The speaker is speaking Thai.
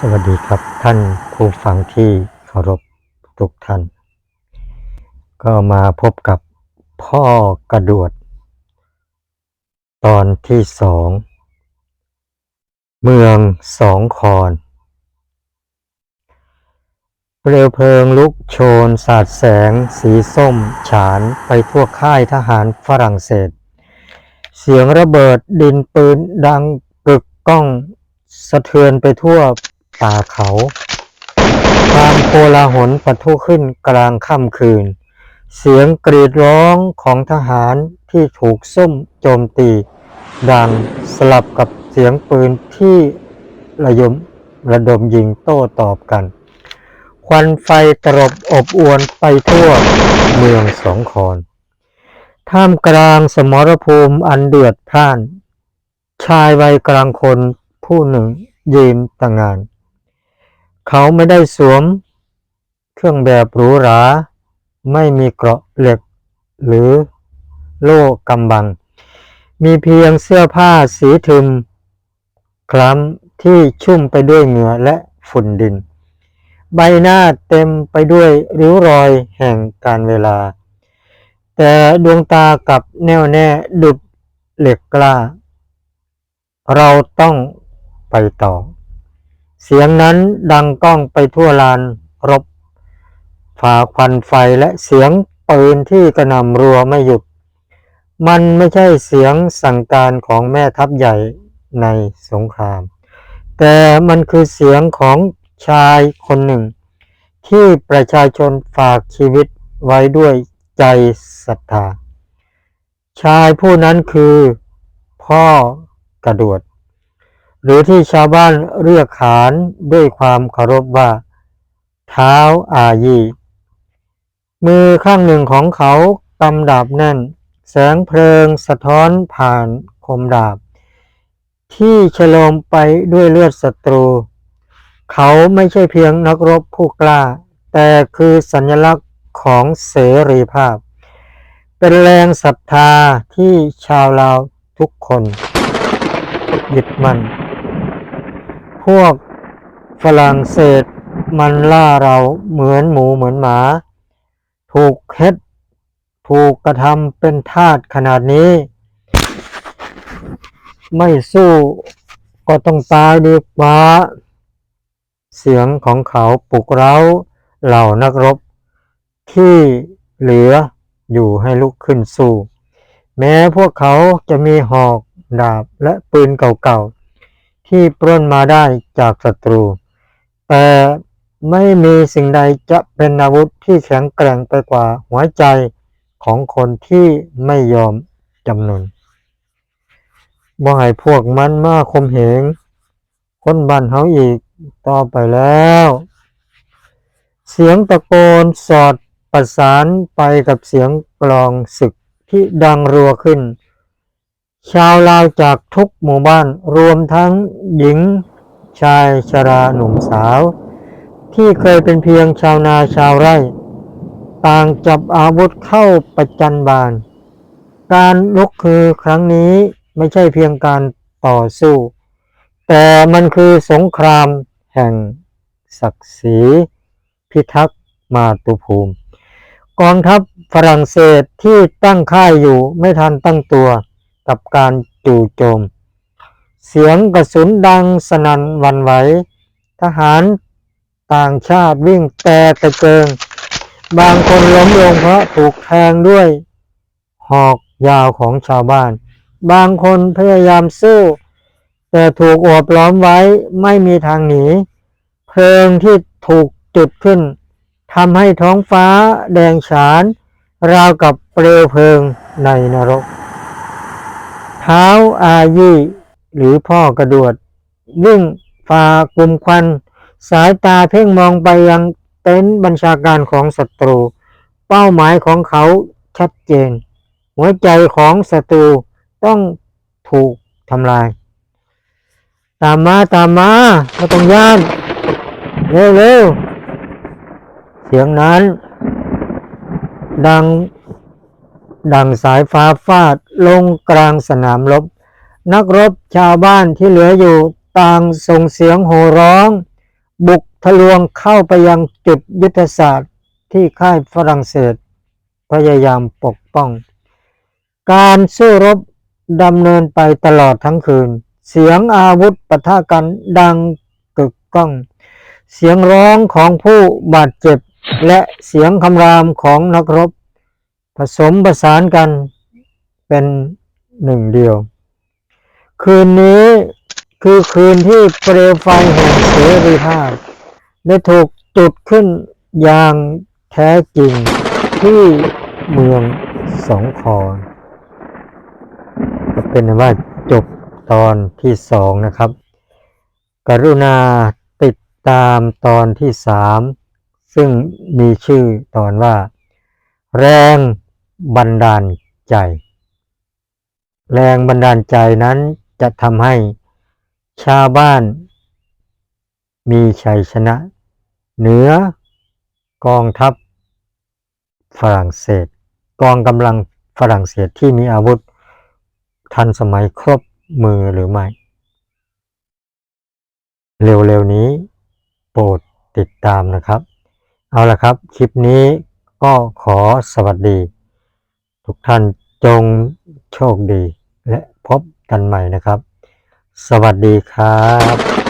สวัสดีครับท่านผู้ฟังที่เคารพทุกท่าน ก็มาพบกับพ่อกระดวด ตอนที่สองเมืองสองคอนเปลวเพลิงลุกโชน สาดแสง สีส้ม ฉานไปทั่วค่ายทหารฝรั่งเศส เสียงระเบิดดินปืนดังกึกก้องสะเทือนไปทั่ว ป่าเขา ความโกลาหลปะทุขึ้นกลางค่ำคืน เสียงกรีดร้องของทหารที่ถูกซุ่มโจมตี ดังสลับกับเสียงปืนที่ระยมระดมยิงโต้ตอบกัน ควันไฟตรบอบอวนไปทั่วเมืองสองคอนท่ามกลางสมรภูมิอันเดือดพล่าน ชายวัยกลางคนผู้หนึ่งยืนต่างงาน เขาไม่ได้สวม เครื่องแบบหรูหรา ไม่มีเกราะเหล็ก หรือโล่กำบัง มีเพียงเสื้อผ้าสีทึม คล้ำที่ชุ่มไปด้วยเหงื่อและฝุ่นดิน ใบหน้าเต็มไปด้วยริ้วรอยแห่งการเวลา แต่ดวงตากลับแน่วแน่ดุดเหล็กกล้า เราต้องไปต่อ เสียงนั้นดังก้องไปทั่วลานรบ ฝ่าควันไฟและเสียงปืนที่กระหน่ำรัวไม่หยุด มันไม่ใช่เสียงสั่งการของแม่ทัพใหญ่ในสงคราม แต่มันคือเสียงของชายคนหนึ่ง ที่ประชาชนฝากชีวิตไว้ด้วยใจศรัทธา ชายผู้นั้นคือพ่อกระดวด หรือที่ชาวบ้านเรียกขานด้วยความเคารพว่า เท้าอายี มือข้างหนึ่งของเขากำดาบแน่น แสงเพลิงสะท้อนผ่านคมดาบ ที่ฉลมไปด้วยเลือดศัตรู เขาไม่ใช่เพียงนักรบผู้กล้า แต่คือสัญลักษณ์ของเสรีภาพ เป็นแรงศรัทธาที่ชาวลาวทุกคนยึดมั่น พวกฝรั่งเศสมันล่าเราเหมือนหมูเหมือนหมา ถูกเฮ็ดถูกกระทำเป็นทาสขนาดนี้ ไม่สู้ก็ต้องตายดีกว่า เสียงของเขาปลุกเร้าเหล่านักรบ ที่เหลืออยู่ให้ลุกขึ้นสู้ แม้พวกเขาจะมีหอกดาบและปืนเก่าๆ ที่ปล้นมาได้จากศัตรู แต่ไม่มีสิ่งใดจะเป็นอาวุธที่แข็งแกร่งไปกว่าหัวใจของคนที่ไม่ยอมจำนนบ่ให้พวกมันมาคมเหง คนบ้านเฮาอีกต่อไปแล้ว เสียงตะโกนสอดประสานไปกับเสียงกลองศึกที่ดังรัวขึ้น ชาวลาวจากทุกหมู่บ้านรวมทั้งหญิงชายชราหนุ่มสาว ที่เคยเป็นเพียงชาวนาชาวไร่ ต่างจับอาวุธเข้าประจันบาน การลุกคือครั้งนี้ไม่ใช่เพียงการต่อสู้ แต่มันคือสงครามแห่งศักดิ์ศรีพิทักษ์มาตุภูมิ กองทัพฝรั่งเศสที่ตั้งค่ายอยู่ไม่ทันตั้งตัว กับการจู่โจม เสียงกระสุนดังสนั่นวันไหว ทหารต่างชาติวิ่งแต่กระเจิง บางคนล้มลงเพราะถูกแทงด้วย หอกยาวของชาวบ้าน บางคนพยายามสู้ แต่ถูกโอบล้อมไว้ไม่มีทางหนี เพลิงที่ถูกจุดขึ้นทำให้ท้องฟ้าแดงฉาน ราวกับเปลวเพลิงในนรก ท้าอายีหรือพ่อกระดวดวิ่งฝ่ากลุ่มควัน สายตาเพ่งมองไปยังเต็นท์บัญชาการของศัตรู เป้าหมายของเขาชัดเจน หัวใจของศัตรูต้องถูกทำลาย ตามมาตามมาไม่ต้องย่าน เร็วเร็วเสียงนั้น ดัง ดังสายฟ้าฟาด ลงกลางสนามรบ นักรบชาวบ้านที่เหลืออยู่ต่างส่งเสียงโห่ร้อง บุกทะลวงเข้าไปยังจุดยุทธศาสตร์ที่ค่ายฝรั่งเศส พยายามปกป้อง การสู้รบดำเนินไปตลอดทั้งคืน เสียงอาวุธปะทะกันดังกึกก้อง เสียงร้องของผู้บาดเจ็บ และเสียงคำรามของนักรบ ผสมประสานกัน เป็นหนึ่งเดียว คืนนี้คือคืนที่เปลวไฟแห่งเสรีภาพได้ถูกจุดขึ้นอย่างแท้จริงที่เมืองสองคอนก็เป็นว่าจบตอนที่สองนะครับ กรุณาติดตามตอนที่สามซึ่งมีชื่อตอนว่า แรงบันดาลใจ แรงบันดาลใจนั้นจะทำให้ชาวบ้าน มีชัยชนะ เหนือกองทัพฝรั่งเศส กองกำลังฝรั่งเศสที่มีอาวุธทันสมัยครบมือหรือไม่ เร็วๆนี้โปรดติดตามนะครับ เอาละครับ คลิปนี้ก็ขอสวัสดี ทุกท่านจง โชคดีและพบกันใหม่นะครับ สวัสดีครับ